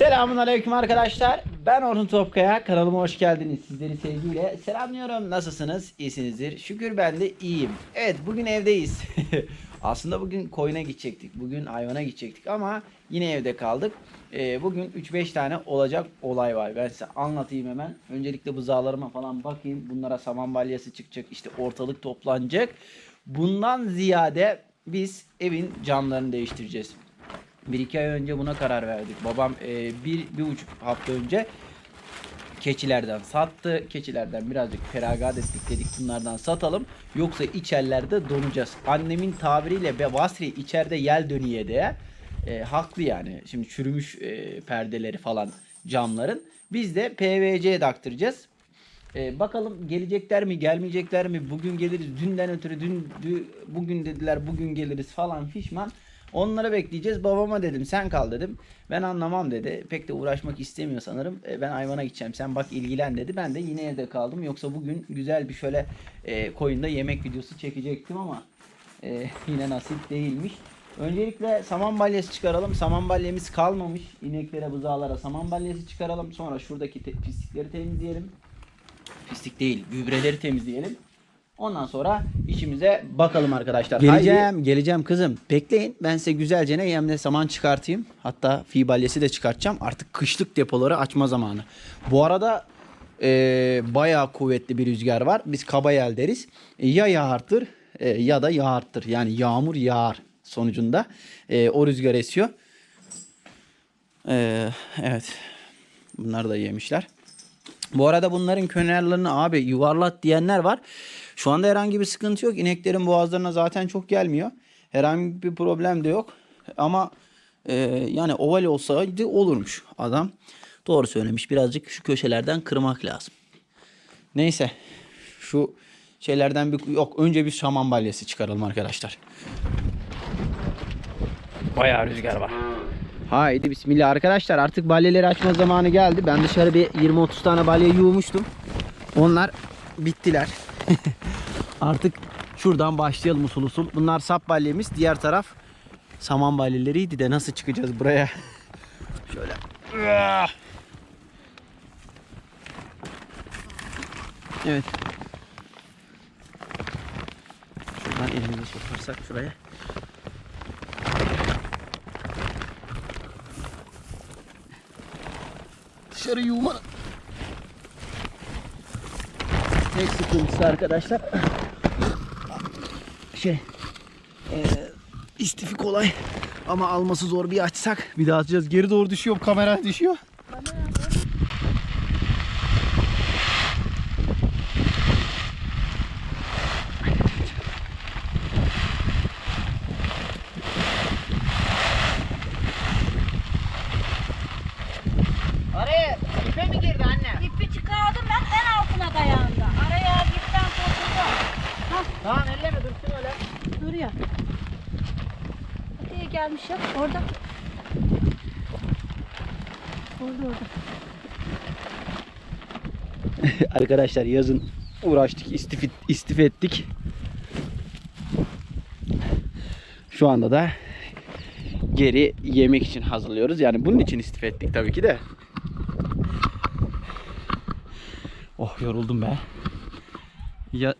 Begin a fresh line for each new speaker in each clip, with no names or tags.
Selamun Aleyküm arkadaşlar. Ben Orhun Topkaya. Kanalıma hoş geldiniz. Sizleri sevgiyle selamlıyorum. Nasılsınız? İyisinizdir. Şükür ben de iyiyim. Evet bugün evdeyiz. Aslında bugün koyuna gidecektik. Bugün hayvana gidecektik ama yine evde kaldık. Ee, bugün 3-5 tane olacak olay var. Ben size anlatayım hemen. Öncelikle buzağlarıma falan bakayım. Bunlara saman balyası çıkacak. İşte ortalık toplanacak. Bundan ziyade biz evin camlarını değiştireceğiz. Bir iki ay önce buna karar verdik. Babam e, bir, bir buçuk hafta önce keçilerden sattı. Keçilerden birazcık feragat ettik dedik bunlardan satalım. Yoksa içerlerde donacağız. Annemin tabiriyle be Vasri içeride yel dönüye diye. E, haklı yani. Şimdi çürümüş e, perdeleri falan camların. Biz de PVC taktıracağız. E, bakalım gelecekler mi gelmeyecekler mi bugün geliriz dünden ötürü dün, dü- bugün dediler bugün geliriz falan fişman onları bekleyeceğiz babama dedim sen kal dedim ben anlamam dedi pek de uğraşmak istemiyor sanırım E, ben hayvana gideceğim sen bak ilgilen dedi ben de yine evde kaldım yoksa bugün güzel bir şöyle e, koyunda yemek videosu çekecektim ama e, yine nasip değilmiş. Öncelikle saman balyası çıkaralım. Saman balyamız kalmamış. İneklere, buzağlara saman balyası çıkaralım. Sonra şuradaki te- pislikleri temizleyelim pislik değil gübreleri temizleyelim. Ondan sonra işimize bakalım arkadaşlar. Geleceğim, geleceğim kızım. Bekleyin. Ben size güzelce ne yemle saman çıkartayım. Hatta fi balyası da çıkartacağım. Artık kışlık depoları açma zamanı. Bu arada eee bayağı kuvvetli bir rüzgar var. Biz kaba yel deriz. E, ya yağartır e, ya da yağartır. Yani yağmur yağar sonucunda. E, o rüzgar esiyor. E, evet. Bunlar da yemişler. Bu arada bunların kenarlarını abi yuvarlat diyenler var. Şu anda herhangi bir sıkıntı yok. İneklerin boğazlarına zaten çok gelmiyor. Herhangi bir problem de yok. Ama e, yani oval olsaydı olurmuş adam. Doğru söylemiş. Birazcık şu köşelerden kırmak lazım. Neyse. Şu şeylerden bir yok. Önce bir şaman balyası çıkaralım arkadaşlar. Bayağı rüzgar var. Haydi bismillah arkadaşlar artık balyeleri açma zamanı geldi. Ben dışarı bir 20-30 tane balya yuğmuştum. Onlar bittiler. artık şuradan başlayalım usul usul. Bunlar sap balyemiz. Diğer taraf saman balyeleriydi de nasıl çıkacağız buraya? Şöyle. Evet. Şuradan elimizi sokarsak şuraya. dışarı yuğmanın tek sıkıntısı arkadaşlar. Şey eee istifi kolay ama alması zor bir açsak. Bir daha açacağız geri doğru düşüyor kamera düşüyor Araya ipe mi girdi anne?
İpi çıkardım ben en altına dayandı. Araya ipten kurtuldu.
Tamam elleme dursun öyle.
Duruyor. Hadi gelmiş ya orada. Orada orada.
Arkadaşlar yazın uğraştık, istif, istif ettik. Şu anda da geri yemek için hazırlıyoruz. Yani bunun için istif ettik tabii ki de. Oh yoruldum be. Ya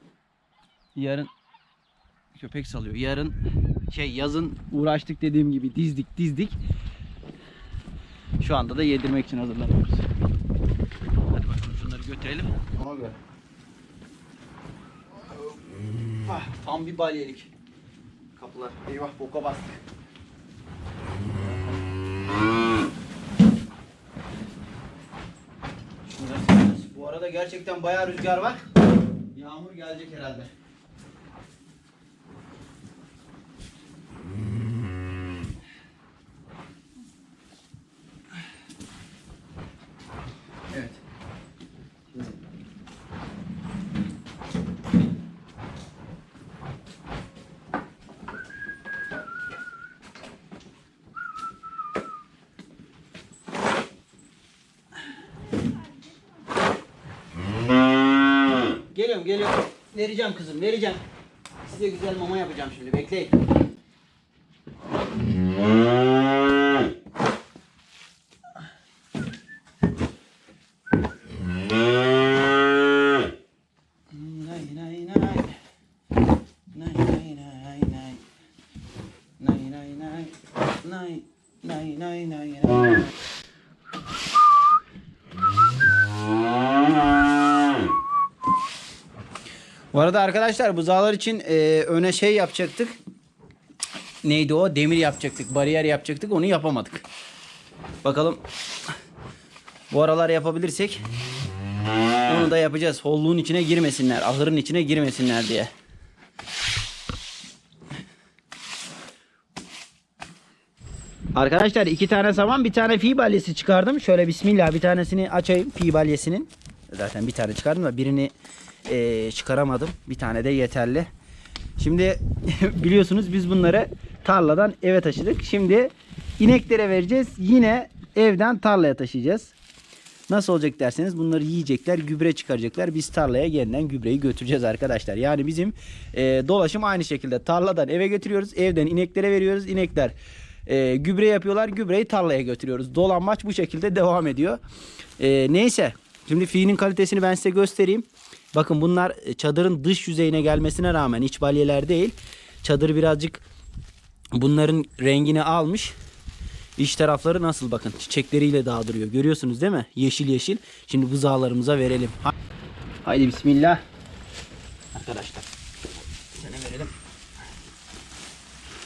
yarın köpek salıyor. Yarın şey yazın uğraştık dediğim gibi dizdik dizdik. Şu anda da yedirmek için hazırlanıyoruz. Hadi bakalım şunları götürelim. Ona göre. Ah, tam bir balyelik. Kapılar. Eyvah boka bastık. Bu arada gerçekten bayağı rüzgar var. Yağmur gelecek herhalde. Geliyorum geliyorum. Vereceğim kızım vereceğim. Size güzel mama yapacağım şimdi bekleyin. Arada arkadaşlar buzağlar için e, öne şey yapacaktık. Neydi o? Demir yapacaktık. Bariyer yapacaktık. Onu yapamadık. Bakalım. Bu aralar yapabilirsek onu da yapacağız. Holluğun içine girmesinler. Ahırın içine girmesinler diye. Arkadaşlar iki tane saman bir tane fi balyesi çıkardım. Şöyle bismillah bir tanesini açayım fi balyesinin. Zaten bir tane çıkardım da birini eee, çıkaramadım. Bir tane de yeterli. Şimdi biliyorsunuz biz bunları tarladan eve taşıdık. Şimdi ineklere vereceğiz. Yine evden tarlaya taşıyacağız. Nasıl olacak derseniz bunları yiyecekler, gübre çıkaracaklar. Biz tarlaya yeniden gübreyi götüreceğiz arkadaşlar. Yani bizim e, dolaşım aynı şekilde. Tarladan eve götürüyoruz, evden ineklere veriyoruz. İnekler e, gübre yapıyorlar, gübreyi tarlaya götürüyoruz. Dolanmaç bu şekilde devam ediyor. E, neyse, şimdi fiinin kalitesini ben size göstereyim. Bakın bunlar e, çadırın dış yüzeyine gelmesine rağmen iç balyeler değil. Çadır birazcık bunların rengini almış. İç tarafları nasıl bakın çiçekleriyle dağıdırıyor. Görüyorsunuz değil mi? Yeşil yeşil. Şimdi buzağlarımıza verelim. Ha- Haydi bismillah. Arkadaşlar. Sana verelim.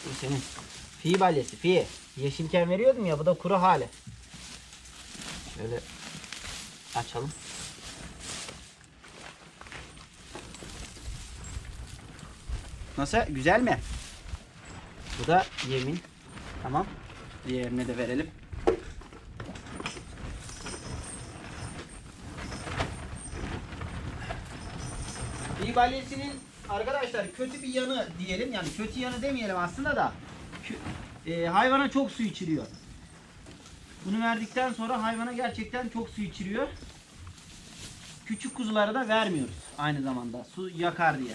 Bu senin. Fi balyesi fi. Yeşilken veriyordum ya bu da kuru hali. Şöyle açalım. Nasıl? Güzel mi? Bu da yemin. Tamam. Diğerine de verelim. Bir balyesinin arkadaşlar kötü bir yanı diyelim yani kötü yanı demeyelim aslında da e, hayvana çok su içiriyor. Bunu verdikten sonra hayvana gerçekten çok su içiriyor. Küçük kuzulara da vermiyoruz aynı zamanda su yakar diye.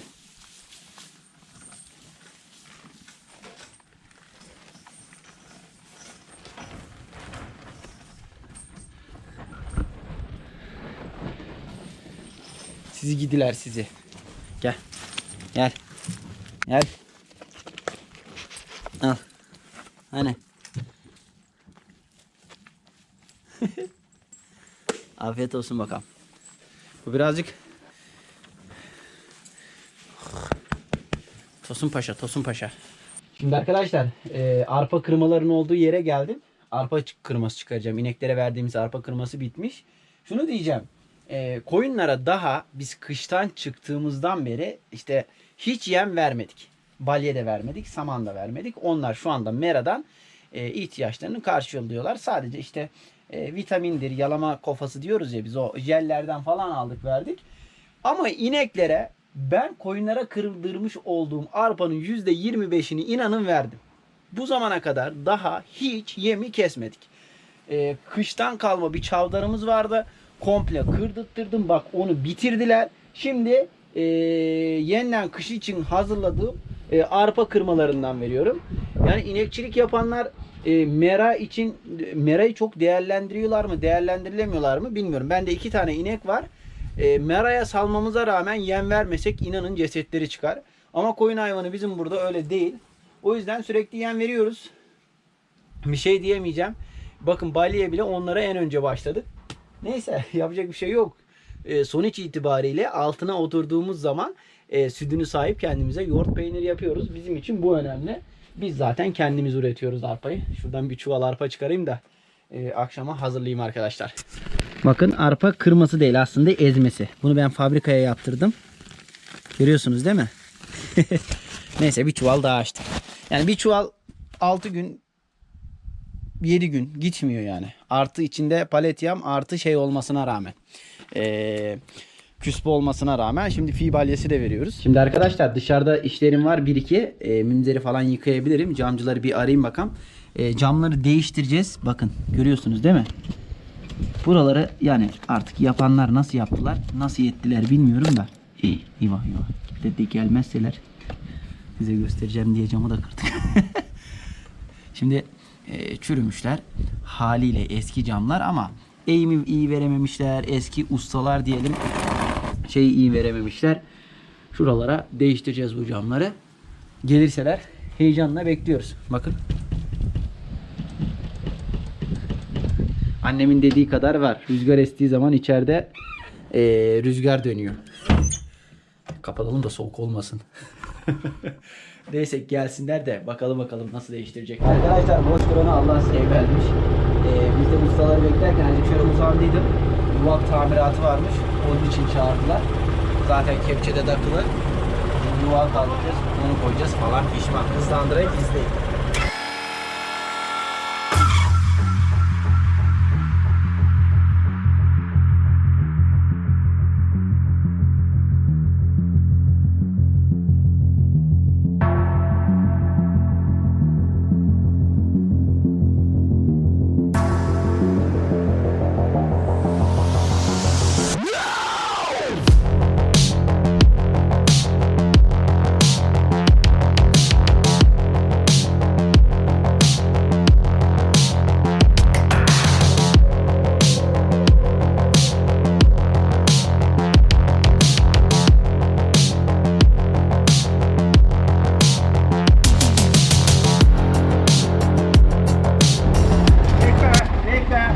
Sizi gidiler sizi. Gel. Gel. Gel. Al. Hani. Afiyet olsun bakalım. Bu birazcık Tosun Paşa, Tosun Paşa. Şimdi arkadaşlar e, arpa kırmaların olduğu yere geldim. Arpa kırması çıkaracağım. İneklere verdiğimiz arpa kırması bitmiş. Şunu diyeceğim. E, koyunlara daha biz kıştan çıktığımızdan beri işte hiç yem vermedik. Balye de vermedik, saman da vermedik. Onlar şu anda meradan e, ihtiyaçlarını karşılıyorlar. Sadece işte e, vitamindir, yalama kofası diyoruz ya biz o jellerden falan aldık verdik. Ama ineklere ben koyunlara kırdırmış olduğum arpanın %25'ini inanın verdim. Bu zamana kadar daha hiç yemi kesmedik. Ee, kıştan kalma bir çavdarımız vardı. Komple kırdırttırdım. Bak onu bitirdiler. Şimdi e, yeniden kış için hazırladığım e, arpa kırmalarından veriyorum. Yani inekçilik yapanlar e, mera için merayı çok değerlendiriyorlar mı, değerlendirilemiyorlar mı bilmiyorum. Bende iki tane inek var. E, meraya salmamıza rağmen yem vermesek inanın cesetleri çıkar. Ama koyun hayvanı bizim burada öyle değil. O yüzden sürekli yem veriyoruz. Bir şey diyemeyeceğim. Bakın balyeye bile onlara en önce başladık. Neyse yapacak bir şey yok. E, sonuç itibariyle altına oturduğumuz zaman e, sütünü sahip kendimize yoğurt peyniri yapıyoruz. Bizim için bu önemli. Biz zaten kendimiz üretiyoruz arpayı. Şuradan bir çuval arpa çıkarayım da e, akşama hazırlayayım arkadaşlar. Bakın arpa kırması değil aslında ezmesi. Bunu ben fabrikaya yaptırdım. Görüyorsunuz değil mi? Neyse bir çuval daha açtım. Yani bir çuval 6 gün 7 gün gitmiyor yani. Artı içinde palet yam artı şey olmasına rağmen. Ee, küspe olmasına rağmen şimdi fi balyesi de veriyoruz. Şimdi arkadaşlar dışarıda işlerim var 1-2. E, minzeri falan yıkayabilirim. Camcıları bir arayayım bakalım. E, camları değiştireceğiz. Bakın görüyorsunuz değil mi? Buraları yani artık yapanlar nasıl yaptılar, nasıl yettiler bilmiyorum da. İyi, eyvah eyvah. Dedi gelmezseler size göstereceğim diye camı da kırdık. Şimdi e, çürümüşler. Haliyle eski camlar ama eğimi iyi verememişler. Eski ustalar diyelim şeyi iyi verememişler. Şuralara değiştireceğiz bu camları. Gelirseler heyecanla bekliyoruz. Bakın. Annemin dediği kadar var. Rüzgar estiği zaman içeride eee, rüzgar dönüyor. Kapatalım da soğuk olmasın. Neyse gelsinler de bakalım bakalım nasıl değiştirecek. Arkadaşlar boş duranı Allah size vermiş. Ee, biz de ustaları beklerken azıcık şöyle uzandıydım. Yuvak tamiratı varmış. Onun için çağırdılar. Zaten kepçede takılı. Yuvağı kaldıracağız. Onu koyacağız falan pişman. Hızlandırayım izleyin.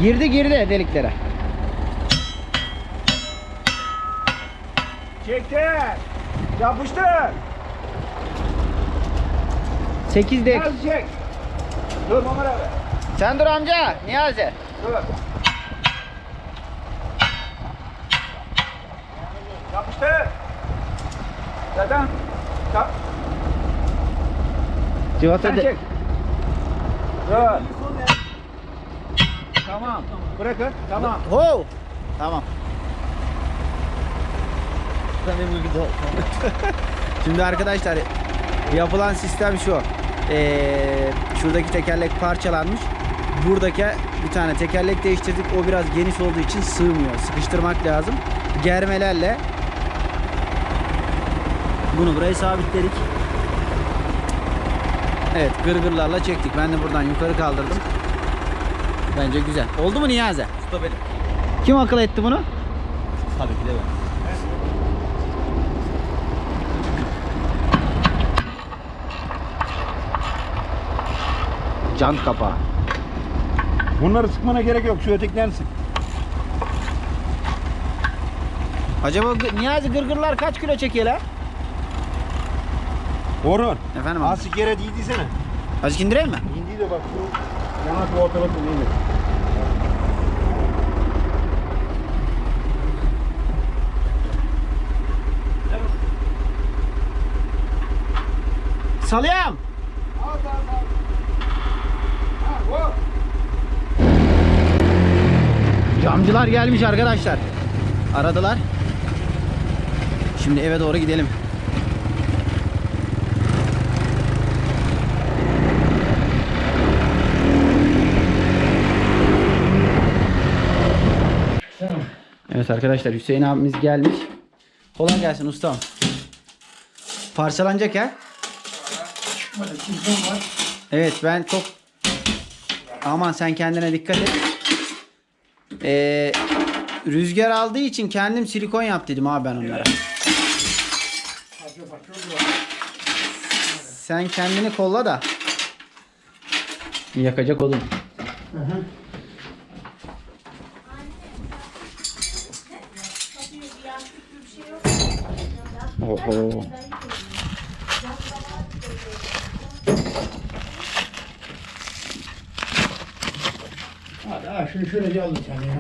Girdi girdi deliklere.
Çekti. Yapıştır.
8 dek.
Biraz çek. Dur Ömer abi.
Sen dur amca. Niyazi.
Dur. Yapıştır. Zaten. Kap.
Civata
Sen
de-
çek. Dur. Tamam. Bırakın. Tamam.
Ho! Tamam. Şimdi arkadaşlar yapılan sistem şu. Ee, şuradaki tekerlek parçalanmış. Buradaki bir tane tekerlek değiştirdik. O biraz geniş olduğu için sığmıyor. Sıkıştırmak lazım. Germelerle bunu buraya sabitledik. Evet gırgırlarla çektik. Ben de buradan yukarı kaldırdım. Bence güzel. Oldu mu Niyazi?
Usta benim.
Kim akıl etti bunu?
Tabii ki de ben.
Jant kapağı.
Bunları sıkmana gerek yok. Şu ötekilerini sık.
Acaba gı- Niyazi gırgırlar kaç kilo çekiyor lan?
Orhun.
Efendim abi.
Asik yere değdiysene.
Azıcık indireyim mi?
İndi de bak şu yanak ortalıkta değil.
Salıyorum. Camcılar gelmiş arkadaşlar. Aradılar. Şimdi eve doğru gidelim. Evet arkadaşlar Hüseyin abimiz gelmiş. Kolay gelsin ustam. Parçalanacak ha? Evet ben çok aman sen kendine dikkat et. Ee, rüzgar aldığı için kendim silikon yap dedim abi ben onlara. Sen kendini kolla da. Yakacak odun. Oho.
Hadi ha şunu şöyle alın sen ya.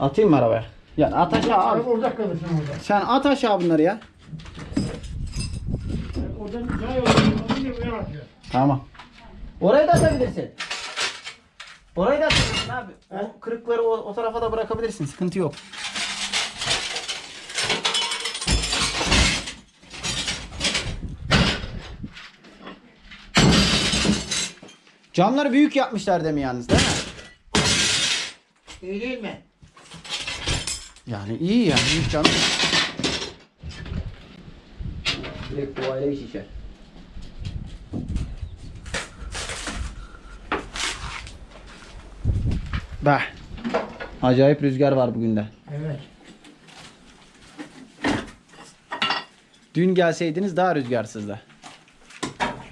Atayım mı arabaya? Yani at aşağı abi.
Araba orada kalırsın orada.
Sen at aşağı bunları ya.
Oradan sağa yolluyorsun. Onu da buraya atıyor.
Tamam. Oraya da atabilirsin. Orayı da atabilirsin abi. O kırıkları o, o tarafa da bırakabilirsin. Sıkıntı yok. Camları büyük yapmışlar demi yalnız değil mi?
İyi değil mi?
Yani iyi yani büyük cam. Direkt bu aile şişer. Bah. Acayip rüzgar var bugün de.
Evet.
Dün gelseydiniz daha rüzgarsızdı.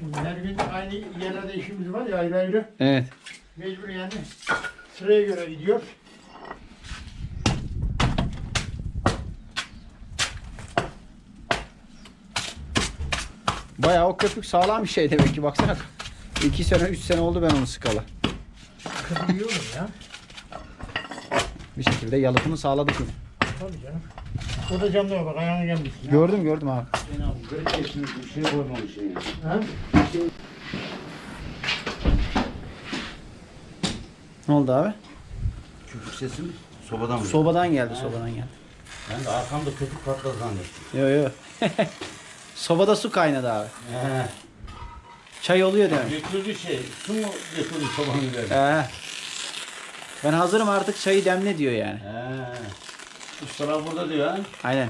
Şimdi her gün aynı yerlerde işimiz var ya ayrı ayrı.
Evet.
Mecbur yani. Sıraya göre gidiyor.
Bayağı o köpük sağlam bir şey demek ki baksana. 2 sene 3 sene oldu ben onu sıkalı.
Kırılıyor mu ya?
Bir şekilde yalıtımı sağladık mı?
Tabii canım. O da camda bak ayağına gelmiş.
Gördüm gördüm abi.
Garip geçmiş bir şey koymamış ya.
Ha?
Ne oldu abi?
Küfür sesi mi? Sobadan mı?
Sobadan geldi sobadan geldi.
Ben de arkamda köpük patladı zannettim.
Yo yo. Sobada su kaynadı abi.
He.
Çay oluyor demek.
Götürdü şey. Su mu götürdü sobanın üzerine?
He. Ben hazırım artık çayı demle diyor yani.
He. Ustalar burada diyor ha.
Aynen.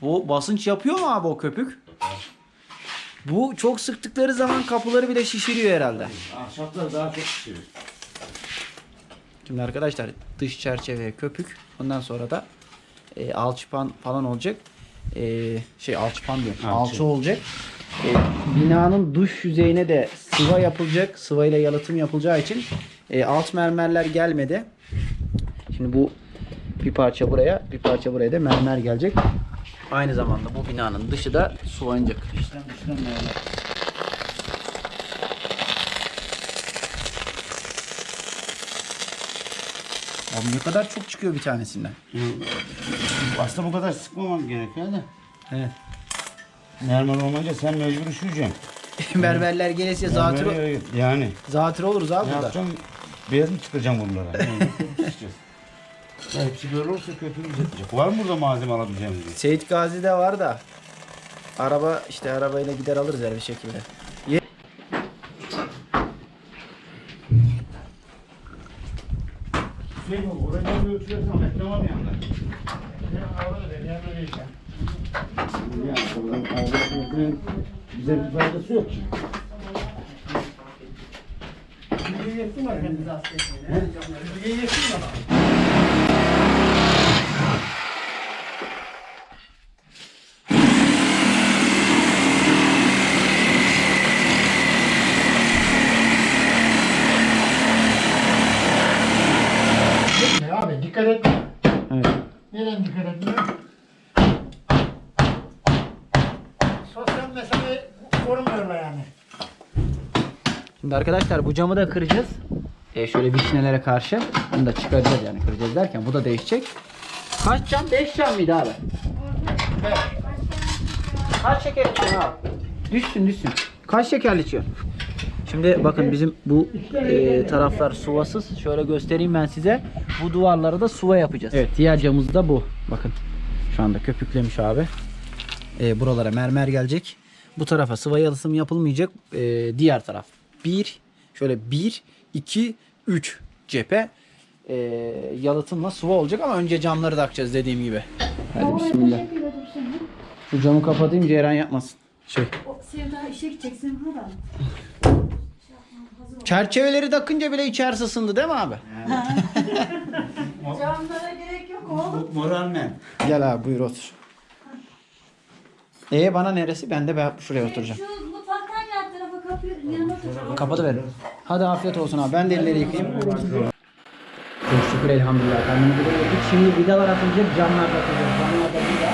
Bu basınç yapıyor mu abi o köpük? Bu çok sıktıkları zaman kapıları bile şişiriyor herhalde.
Ahşaplar daha çok pişiyor.
Şimdi arkadaşlar dış çerçeve köpük. Ondan sonra da e, alçıpan falan olacak. E, şey alçıpan diyorum.
Alçı.
Alçı olacak. E, binanın duş yüzeyine de sıva yapılacak. Sıva ile yalıtım yapılacağı için e, alt mermerler gelmedi. Şimdi bu bir parça buraya, bir parça buraya da mermer gelecek. Aynı zamanda bu binanın dışı da sulanacak.
İşlem işlem yani.
Abi ne kadar çok çıkıyor bir tanesinden.
Aslında bu kadar sıkmaman gerekiyor da.
Evet.
Mermer olmayınca sen mecbur üşüyeceksin.
Mermerler gelirse zatürre,
Yani.
zatürre oluruz abi
Ne
burada.
yapacağım? Beyaz mı çıkacağım buralara? Yani. Ya hepsi böyle olursa köpüğümüz yetecek. Var mı burada malzeme alabileceğimiz gibi?
Seyit Gazi'de var da araba işte arabayla gider alırız her bir şekilde. Ye-
Şey bu, oraya bir ölçüyorsan bekle var yanında.
Ya arada da yanına.
Yani oradan bize bir faydası yok ki.
Bir yetsin aslında. Bir yetsin var. Dikkat etme.
Evet.
Neden dikkat etme? Sosyal mesafe korumuyorlar yani.
Şimdi arkadaşlar bu camı da kıracağız. E şöyle vişnelere karşı. Bunu da çıkaracağız yani kıracağız derken bu da değişecek. Kaç cam? 5 cam mıydı abi?
Evet.
Kaç şeker içiyorsun abi? Düşsün düşsün. Kaç şekerli içiyorsun? Şimdi bakın bizim bu e, taraflar suvasız. Şöyle göstereyim ben size. Bu duvarlara da suva yapacağız. Evet diğer camımız da bu. Bakın şu anda köpüklemiş abi. E, buralara mermer gelecek. Bu tarafa sıva yalıtım yapılmayacak. E, diğer taraf. Bir, şöyle bir, iki, üç cephe e, yalıtımla sıva olacak ama önce camları takacağız dediğim gibi. Hadi bismillah. Şu camı kapatayım Ceyran yapmasın. Şey.
O Sevda işe gideceksin burada.
Çerçeveleri takınca bile içerisi ısındı değil mi abi?
Camlara gerek yok oğlum.
Moralmen.
Gel abi buyur otur. Ee bana neresi? Ben de ben şuraya oturacağım.
Şu mutfaktan yan tarafa kapıyı yanına oturacağım.
Kapatıverin. Hadi afiyet olsun abi. Ben de elleri yıkayayım. Çok şükür elhamdülillah. Kendimizi de yedik. Şimdi vidalar atılacak, camlar da atılacak. Camlar da vida.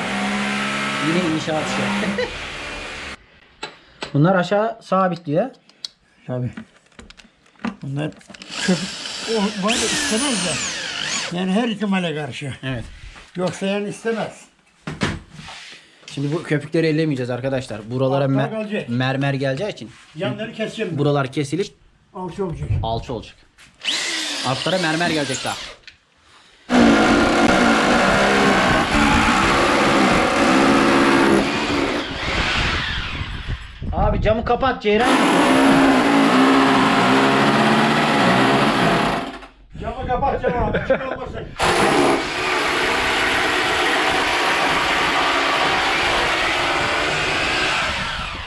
Yine inşaat işi. Bunlar aşağı sabitliyor.
Tabii. Bunlar köpük o böyle istemez de. Yani her ihtimale karşı.
Evet.
Yoksa yani istemez.
Şimdi bu köpükleri ellemeyeceğiz arkadaşlar. Buralara mer- mermer geleceği için
Yanları keseceğim.
buralar kesilip
Alçı olacak.
alçı olacak. Altlara mermer gelecek daha. Abi camı kapat Ceyran.
Bir şey olmasın.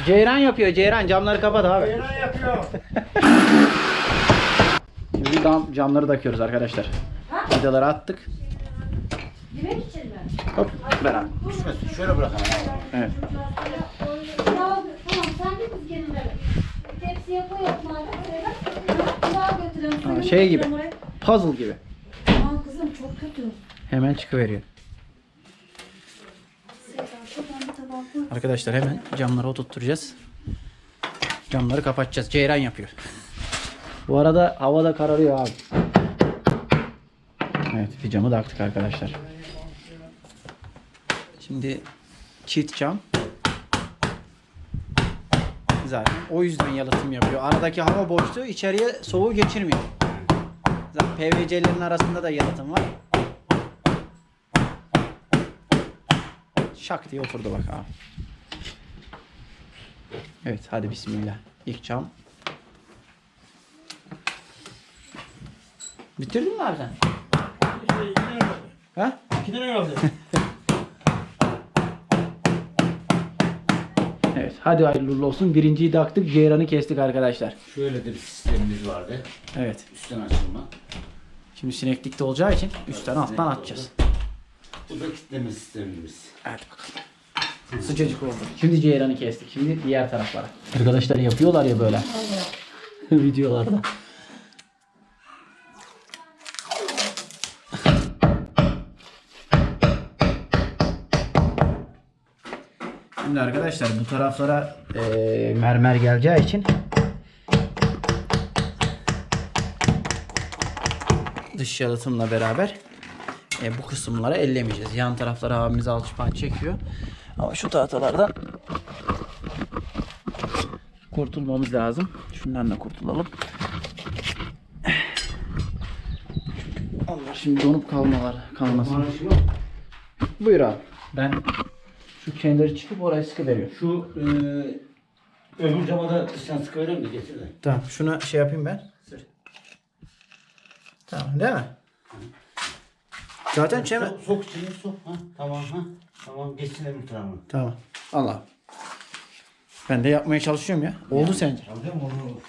Ceyran yapıyor Ceyran camları kapat abi.
Fena yapıyor.
Şimdi cam, camları takıyoruz arkadaşlar. Vidaları attık.
Yemek için mi?
Hop beraber.
Düşmesin. Şöyle bırakalım.
Evet.
Tamam sen de biz gelin Tepsiye koy yapma. Şöyle. Tren
Ha,
suyu
şey gibi. Puzzle gibi.
Aman kızım çok kötü.
Hemen çıkıveriyor. Arkadaşlar hemen camları oturtturacağız. Camları kapatacağız. Ceyran yapıyor. Bu arada hava da kararıyor abi. Evet bir camı da aktık arkadaşlar. Şimdi çift cam. Zaten o yüzden yalıtım yapıyor. Aradaki hava boşluğu içeriye soğuğu geçirmiyor. PVC'lerin arasında da yalıtım var. Şak diye oturdu bak abi. Evet hadi bismillah. İlk cam. Bitirdin mi abi sen? Ha?
İki tane kaldı.
Evet hadi hayırlı uğurlu olsun. Birinciyi de aktık. Ceyran'ı kestik arkadaşlar.
Şöyle de bir sistemimiz vardı.
Evet.
Üstten açılma.
Şimdi sineklikte olacağı için üstten alttan atacağız.
Bu da kitleme sistemimiz.
Hadi bakalım. Sıcacık oldu. Şimdi Ceyran'ı kestik. Şimdi diğer taraflara. Arkadaşlar yapıyorlar ya böyle. Videolarda. Şimdi arkadaşlar bu taraflara eee, mermer geleceği için dış yalıtımla beraber e, bu kısımları ellemeyeceğiz. Yan taraflara abimiz alçıpan çekiyor. Ama şu tahtalardan kurtulmamız lazım. Şundan da kurtulalım. Allah şimdi donup kalmalar kalmasın. Buyur abi. Ben şu kenarı çıkıp oraya sıkı veriyorum.
Şu e, öbür cama da sen sıkı verir mi? Getir de.
Tamam şuna şey yapayım ben. Tamam değil mi? Zaten çeme...
Sok, sok içine sok. Ha, tamam ha. Tamam geçsin öbür tarafına.
Tamam. Allah. Ben de yapmaya çalışıyorum ya. Oldu sence?
Alacağım onu.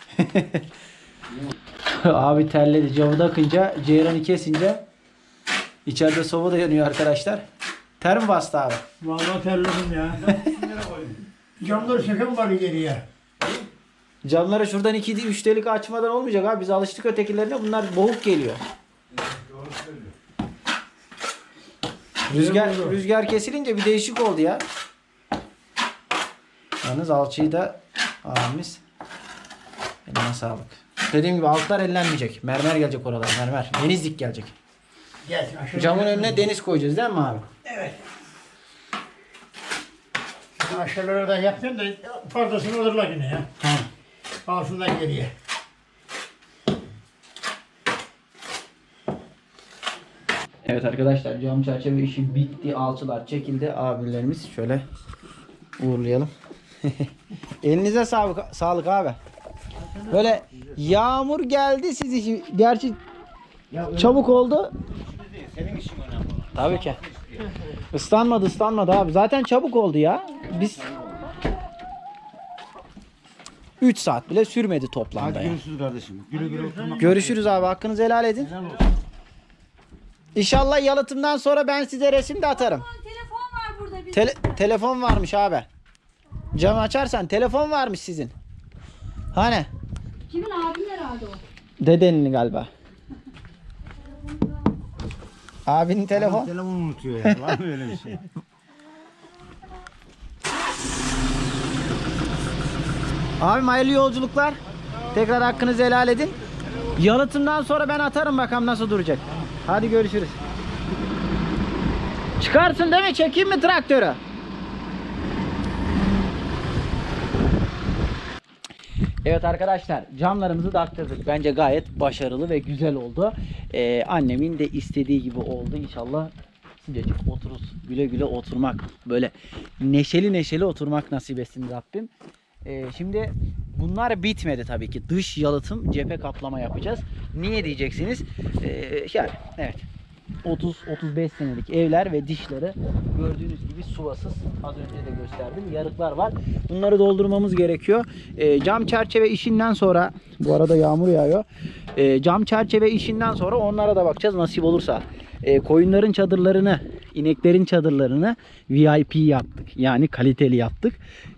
Abi terledi. Camı da akınca, ceyranı kesince içeride soba da yanıyor arkadaşlar. Ter mi bastı abi?
Vallahi terledim ya. Camları söküm var geriye.
Camları şuradan 2 3 delik açmadan olmayacak abi. Biz alıştık ötekilerine. Bunlar boğuk geliyor. Rüzgar rüzgar kesilince bir değişik oldu ya. Yalnız alçıyı da abimiz eline sağlık. Dediğim gibi altlar ellenmeyecek. Mermer gelecek oralara mermer. Denizlik gelecek.
Gelsin aşağı.
Camın önüne deniz koyacağız değil mi abi?
Aşağılara da yaptım da fazlasını alırlar yine ya.
Tamam.
Alsınlar geriye.
Evet arkadaşlar cam çerçeve işi bitti. Alçılar çekildi. Abilerimiz şöyle uğurlayalım. Elinize sağlık, sağlık abi. Böyle yağmur geldi siz işi. Gerçi çabuk oldu.
Senin işin önemli.
Tabii ki. Islanmadı ıslanmadı abi. Zaten çabuk oldu ya. Biz 3 saat bile sürmedi toplamda
Hadi görüşürüz kardeşim. Güle güle oturmak.
Görüşürüz abi. Hakkınızı helal edin. İnşallah yalıtımdan sonra ben size resim de atarım.
Aman, Telefon var burada bir.
Tele- telefon varmış abi. Cam açarsan telefon varmış sizin. Hani?
Kimin abim herhalde o.
Dedenin galiba. Abinin telefon.
Telefonu unutuyor ya. Var mı öyle bir şey?
Abim hayırlı yolculuklar. Tekrar hakkınızı helal edin. Yalıtımdan sonra ben atarım bakalım nasıl duracak. Hadi görüşürüz. Çıkarsın değil mi? Çekeyim mi traktörü? Evet arkadaşlar camlarımızı taktırdık. Bence gayet başarılı ve güzel oldu. Ee, annemin de istediği gibi oldu. İnşallah sıcacık otururuz. Güle güle oturmak. Böyle neşeli neşeli oturmak nasip etsin Rabbim. Ee, şimdi bunlar bitmedi tabii ki. Dış yalıtım cephe kaplama yapacağız. Niye diyeceksiniz? Ee, yani evet. 30-35 senelik evler ve dişleri gördüğünüz gibi suvasız. Az önce de gösterdim. Yarıklar var. Bunları doldurmamız gerekiyor. Ee, cam çerçeve işinden sonra bu arada yağmur yağıyor. Ee, cam çerçeve işinden sonra onlara da bakacağız nasip olursa. Ee, koyunların çadırlarını, ineklerin çadırlarını VIP yaptık. Yani kaliteli yaptık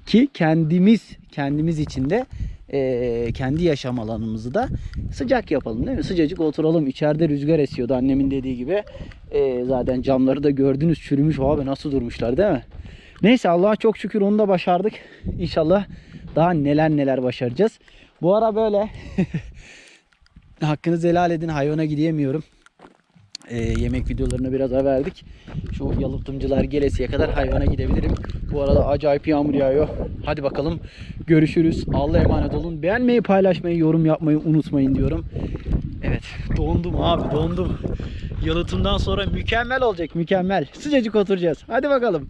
ki kendimiz kendimiz için de e, kendi yaşam alanımızı da sıcak yapalım değil mi? Sıcacık oturalım. İçeride rüzgar esiyordu annemin dediği gibi. E, zaten camları da gördünüz çürümüş abi nasıl durmuşlar değil mi? Neyse Allah'a çok şükür onu da başardık. İnşallah daha neler neler başaracağız. Bu ara böyle hakkınızı helal edin hayvana gidemiyorum. Ee, yemek videolarına biraz ara verdik. Şu yalıtımcılar gelesiye kadar hayvana gidebilirim. Bu arada acayip yağmur yağıyor. Hadi bakalım görüşürüz. Allah'a emanet olun. Beğenmeyi, paylaşmayı, yorum yapmayı unutmayın diyorum. Evet dondum abi dondum. Yalıtımdan sonra mükemmel olacak mükemmel. Sıcacık oturacağız. Hadi bakalım.